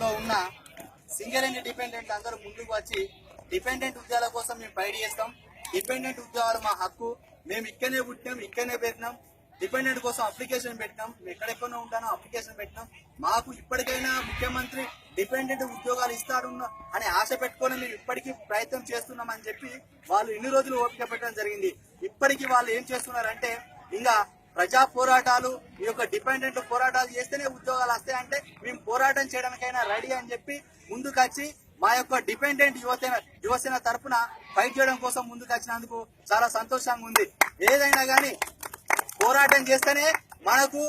లో ఉన్న and dependent అందరూ ముందుకు వచ్చి డిపెండెంట్ ఉద్యోగాల కోసం మేము ఫైట్ చేస్తాం. డిపెండెంట్ ఉద్యోగాలు మా హక్కు. మేము ఇక్కడనే పుట్టినాం ఇక్కడనే పెట్టినాం డిపెండెంట్ కోసం అప్లికేషన్ పెట్టినాం. మేము ఎక్కడెక్కడో ఉంటానో అప్లికేషన్ పెట్టినాం. మాకు ఇప్పటికైనా ముఖ్యమంత్రి డిపెండెంట్ ఉద్యోగాలు ఇస్తాడు అని ఆశ పెట్టుకొని మేము ఇప్పటికీ ప్రయత్నం చేస్తున్నాం అని చెప్పి వాళ్ళు ఇన్ని రోజులు ఓపిక పెట్టడం జరిగింది. ఇప్పటికీ వాళ్ళు ఏం చేస్తున్నారంటే ఇంకా ప్రజా పోరాటాలు ఈ యొక్క డిపెండెంట్ పోరాటాలు చేస్తేనే ఉద్యోగాలు వస్తాయంటే మేము పోరాటం చేయడానికైనా రెడీ అని చెప్పి ముందుకొచ్చి మా యొక్క డిపెండెంట్ యువసేన యువసేన తరఫున ఫైట్ చేయడం కోసం ముందుకు వచ్చినందుకు చాలా సంతోషంగా ఉంది. ఏదైనా కానీ పోరాటం చేస్తేనే మనకు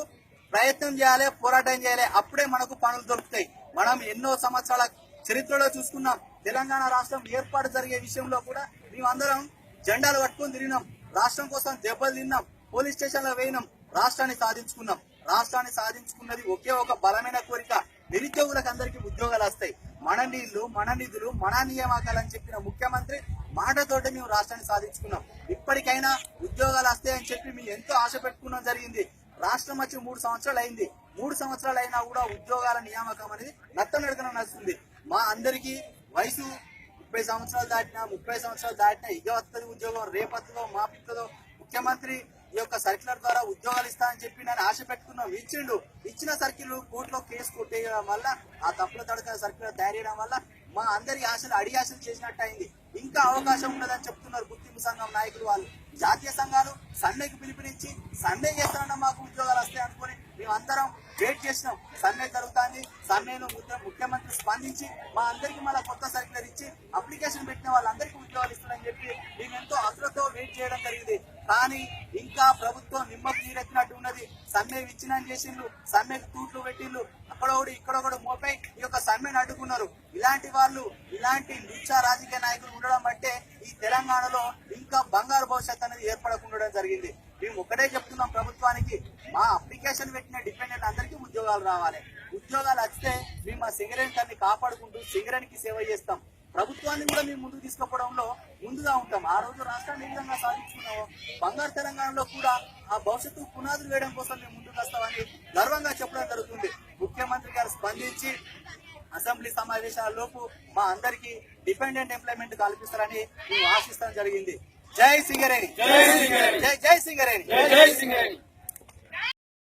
ప్రయత్నం చేయాలి పోరాటం చేయాలి. అప్పుడే మనకు పనులు దొరుకుతాయి. మనం ఎన్నో సంవత్సరాల చరిత్రలో చూసుకున్నాం. తెలంగాణ రాష్ట్రం ఏర్పాటు జరిగే విషయంలో కూడా మేమందరం జెండాలు పట్టుకొని తిరిగినాం. రాష్ట్రం కోసం దెబ్బలు తిన్నాం. పోలీస్ స్టేషన్ల వేయడం రాష్ట్రాన్ని సాధించుకున్నాం. రాష్ట్రాన్ని సాధించుకున్నది ఒకే ఒక బలమైన కోరిక. నిరుద్యోగులకు అందరికీ ఉద్యోగాలు వస్తాయి. మన నీళ్ళు మన నిధులు మన నియామకాలని చెప్పిన ముఖ్యమంత్రి మాటతోటి మేము రాష్ట్రాన్ని సాధించుకున్నాం. ఇప్పటికైనా ఉద్యోగాలు వస్తాయని చెప్పి మేము ఎంతో ఆశ పెట్టుకున్నాం జరిగింది. రాష్ట్రం వచ్చి మూడు సంవత్సరాలు అయింది. మూడు సంవత్సరాలు అయినా కూడా ఉద్యోగాల నియామకం అనేది నత్తనడకన నడుస్తుంది. మా అందరికీ వయసు ముప్పై సంవత్సరాలు దాటినా ముప్పై సంవత్సరాలు దాటినా ఇక వస్తుంది ఉద్యోగం. రేపత్తుదో మాపిస్తుందో ముఖ్యమంత్రి ఈ యొక్క సర్క్యులర్ ద్వారా ఉద్యోగాలు ఇస్తా అని చెప్పి నేను ఆశ పెట్టుకున్నాం. ఇచ్చిండు. ఇచ్చిన సర్కిల్ కోర్టులో కేసు కొట్టేయడం వల్ల ఆ తప్పుల తడక సర్క్యులర్ తయారు చేయడం వల్ల మా అందరి ఆశలు అడి ఆశలు చేసినట్టు అయింది. ఇంకా అవకాశం ఉన్నదని చెప్తున్నారు గుర్తింపు సంఘం నాయకులు వాళ్ళు. జాతీయ సంఘాలు సండేకి పిలుపునిచ్చి సండే చేస్తానన్న మాకు ఉద్యోగాలు వస్తాయి అనుకుని మేమందరం వెయిట్ చేసినాం. సమ్మె జరుగుతుంది. సమ్మెను ముఖ్యమంత్రి స్పందించి మా అందరికి మళ్ళీ కొత్త సర్క్యులర్ ఇచ్చి అప్లికేషన్ పెట్టిన వాళ్ళందరికీ ఉద్యోగాలు ఇస్తారని చెప్పి మేము ఎంతో అసలతో వెయిట్ చేయడం జరిగింది. కానీ ఇంకా ప్రభుత్వం నిమ్మకు నీరెత్తినట్టు ఉన్నది. సమ్మె విచ్ఛిన్నం చేసిండ్రు సమ్మెకు తూట్లు పెట్టిండ్రు. అక్కడ ఒకటి ఇక్కడ ఒకటి మోపై ఈ యొక్క సమ్మెను అడ్డుకున్నారు. ఇలాంటి వాళ్ళు ఇలాంటి నిత్య రాజకీయ నాయకులు ఉండడం అంటే ఈ తెలంగాణలో ఇంకా బంగారు భవిష్యత్ అనేది ఏర్పడకుండా జరిగింది. మేము ఒకటే చెప్తున్నాం ప్రభుత్వానికి మా అప్లికేషన్ పెట్టిన డిపెండ్ ఉద్యోగాలు రావాలి. ఉద్యోగాలు వస్తే మేము ఆ సింగరేణి కాపాడుకుంటూ సింగరేణికి సేవ చేస్తాం. ప్రభుత్వాన్ని కూడా మేము ముందుకు తీసుకుపోవడంలో ముందుగా ఉంటాం. ఆ రోజు రాష్ట్రాన్ని ఏ విధంగా సాధించుకున్నామో బంగారు తెలంగాణలో కూడా ఆ భవిష్యత్తు పునాదులు వేయడం కోసం మేము ముందుకు వస్తామని గర్వంగా చెప్పడం జరుగుతుంది. ముఖ్యమంత్రి గారు స్పందించి అసెంబ్లీ సమావేశాల లోపు మా అందరికి డిపెండెంట్ ఎంప్లాయ్మెంట్ కల్పిస్తారని మేము ఆశిస్తాం జరిగింది. జై సింగరేణి. జై జై సింగరేణి. జై సింగరేణి.